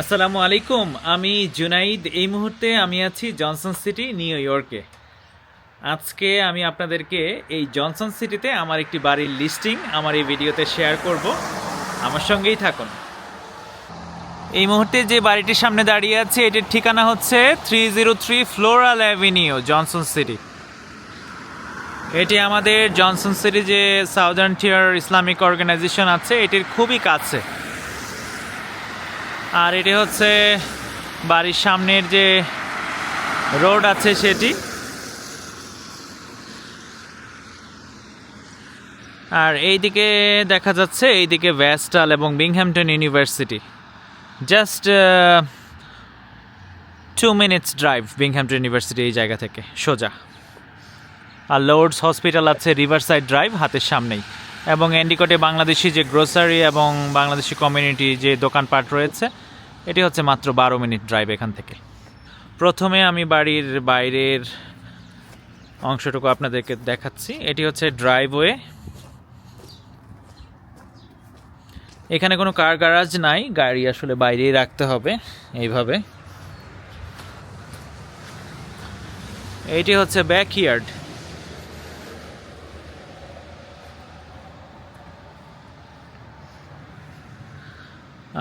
আসসালামু আলাইকুম, আমি জুনাইদ। এই মুহূর্তে আমি আছি জনসন সিটি, নিউ ইয়র্কে। আজকে আমি আপনাদেরকে এই জনসন সিটিতে আমার একটি বাড়ির লিস্টিং আমার এই ভিডিওতে শেয়ার করব। আমার সঙ্গেই থাকুন। এই মুহূর্তে যে বাড়িটির সামনে দাঁড়িয়ে আছে, এটির ঠিকানা হচ্ছে three zero three Floral Avenue Johnson City. এটি আমাদের জনসন সিটি যে সাউদার্ন টিয়ার ইসলামিক অর্গানাইজেশন আছে, এটির খুবই কাছে। আর এটি হচ্ছে বাড়ির সামনের যে রোড আছে সেটি। আর এইদিকে দেখা যাচ্ছে, এইদিকে ভ্যাস্টাল এবং Binghamton university. Just two minutes drive Binghamton university এই জায়গা থেকে, সোজা। আর লোডস হসপিটাল আছে রিভারসাইড ড্রাইভ হাতের সামনেই। এবং এন্ডিকটে বাংলাদেশি যে গ্রোসারি এবং বাংলাদেশি কমিউনিটি যে দোকানপাট রয়েছে এটি হচ্ছে মাত্র বারো মিনিট ড্রাইভ এখান থেকে। প্রথমে আমি বাড়ির বাইরের অংশটুকু আপনাদেরকে দেখাচ্ছি। এটি হচ্ছে ড্রাইভওয়ে এখানে কোনো কার গ্যারাজ নাই, গাড়ি আসলে বাইরেই রাখতে হবে এইভাবে। এইটি হচ্ছে ব্যাকইয়ার্ড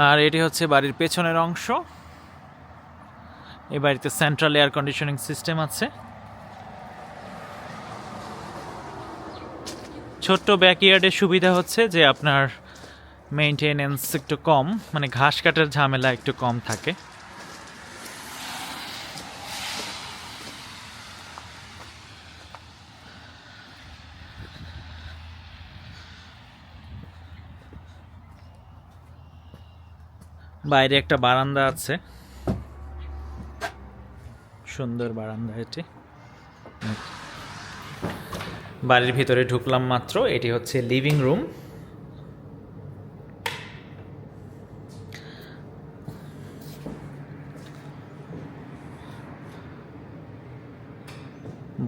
আর এটি হচ্ছে বাড়ির পেছনের অংশ। এই বাড়িতে সেন্ট্রাল এয়ার কন্ডিশনিং সিস্টেম আছে। ছোট্ট ব্যাকইয়ার্ডের সুবিধা হচ্ছে যে আপনার মেনটেনেন্স একটু কম মানে ঘাস কাটার ঝামেলা একটু কম থাকে। বাইরে একটা বারান্দা আছে। সুন্দর বারান্দা এটি। বাড়ির ভিতরে ঢুকলাম মাত্র, এটি হচ্ছে লিভিং রুম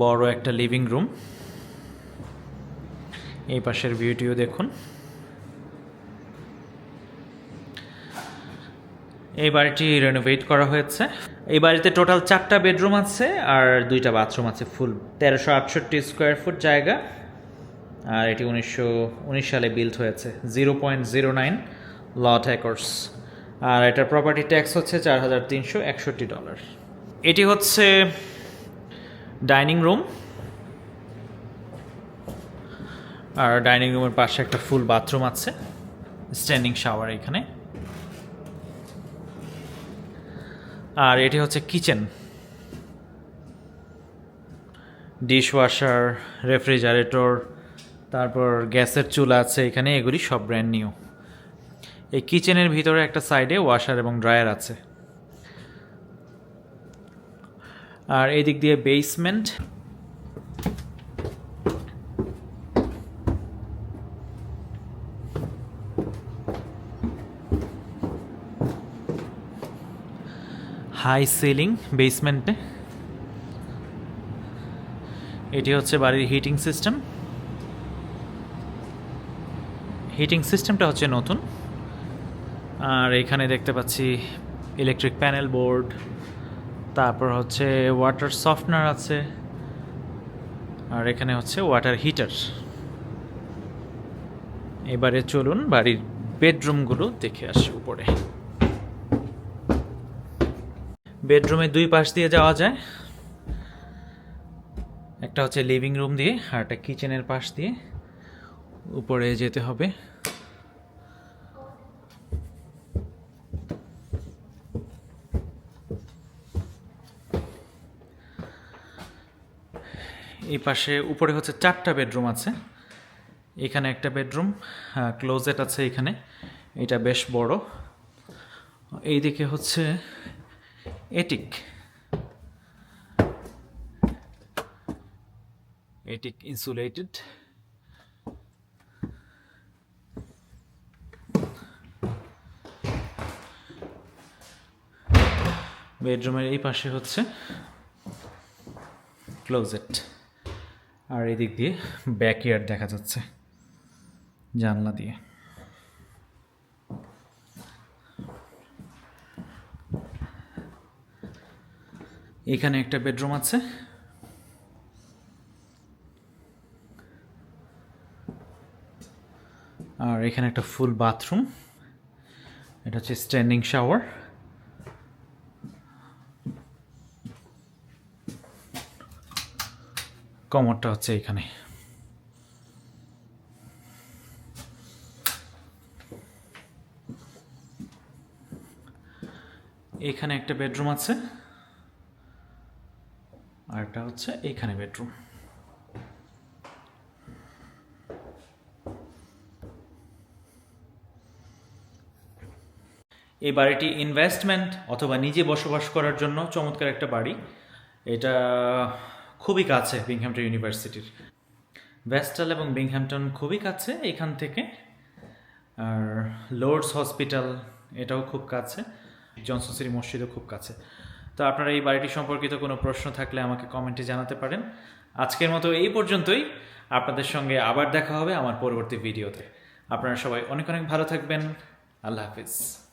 বড় একটা লিভিং রুম এই পাশের ভিউটিও দেখুন। এই বাড়িটি রেনোভেট করা হয়েছে। এই বাড়িতে টোটাল চারটা বেডরুম আছে আর দুইটা বাথরুম আছে ফুল তেরোশো আটষট্টি স্কোয়ার ফুট জায়গা। আর এটি উনিশশো উনিশ সালে বিল্ড হয়েছে zero point zero nine lot acres আর এটার প্রপার্টি ট্যাক্স হচ্ছে চার হাজার তিনশো একষট্টি ডলার এটি হচ্ছে ডাইনিং রুম আর ডাইনিং রুমের পাশে একটা ফুল বাথরুম আছে স্ট্যান্ডিং শাওয়ার এখানে। আর এটি হচ্ছে কিচেন। ডিশ ওয়াশার রেফ্রিজারেটর, তারপর গ্যাসের চুলা আছে এখানে, এগুলি সব ব্র্যান্ড নিউ এই কিচেনের ভিতরে একটা সাইডে ওয়াশার এবং ড্রায়ার আছে। আর এদিক দিয়ে বেসমেন্ট হাই সিলিং বেসমেন্টে। এটি হচ্ছে বাড়ির হিটিং সিস্টেম। হিটিং সিস্টেমটা হচ্ছে নতুন। আর এখানে দেখতে পাচ্ছি ইলেকট্রিক প্যানেল বোর্ড, তারপর হচ্ছে ওয়াটার সফটনার আছে, আর এখানে হচ্ছে ওয়াটার হিটার। এবারে চলুন বাড়ির বেডরুমগুলো দেখে আসি উপরে। বেডরুমে দুই পাশ দিয়ে যাওয়া যায়। একটা হচ্ছে লিভিং রুম দিয়ে, আর একটা কিচেনের পাশ দিয়ে উপরে যেতে হবে। এই পাশে উপরে হচ্ছে চারটা বেডরুম আছে। এখানে একটা বেডরুম ক্লোজেট আছে এখানে। এটা বেশ বড়। এইদিকে হচ্ছে এটিক। এটিক ইনসুলেটেড বেডরুমের এই পাশে হচ্ছে ক্লোজেট আর এদিক দিয়ে ব্যাকইয়ার্ড দেখা যাচ্ছে, জানলা দিয়ে। এখানে একটা বেডরুম আছে। আর এখানে একটা ফুল বাথরুম। এটা হচ্ছে স্ট্যান্ডিং শাওয়ার কমরটা হচ্ছে এখানে। এখানে একটা বেডরুম আছে। এটা হচ্ছে এখানে বেডরুম এই বাড়িটি ইনভেস্টমেন্ট অথবা নিজে বসবাস করার জন্য চমৎকার একটা বাড়ি। এটা খুবই কাছে বিংহ্যামটন ইউনিভার্সিটির ভেস্টাল এবং বিংহ্যামটন খুবই কাছে এখান থেকে। আর লোর্ডস হসপিটাল এটাও খুব কাছে। জনসন সিটি মসজিদও খুব কাছে। তো আপনারা এই বাড়িটি সম্পর্কিত কোনো প্রশ্ন থাকলে আমাকে কমেন্টে জানাতে পারেন। আজকের মতো এই পর্যন্তই। আপনাদের সঙ্গে আবার দেখা হবে আমার পরবর্তী ভিডিওতে। আপনারা সবাই অনেক অনেক ভালো থাকবেন। আল্লাহ হাফিজ।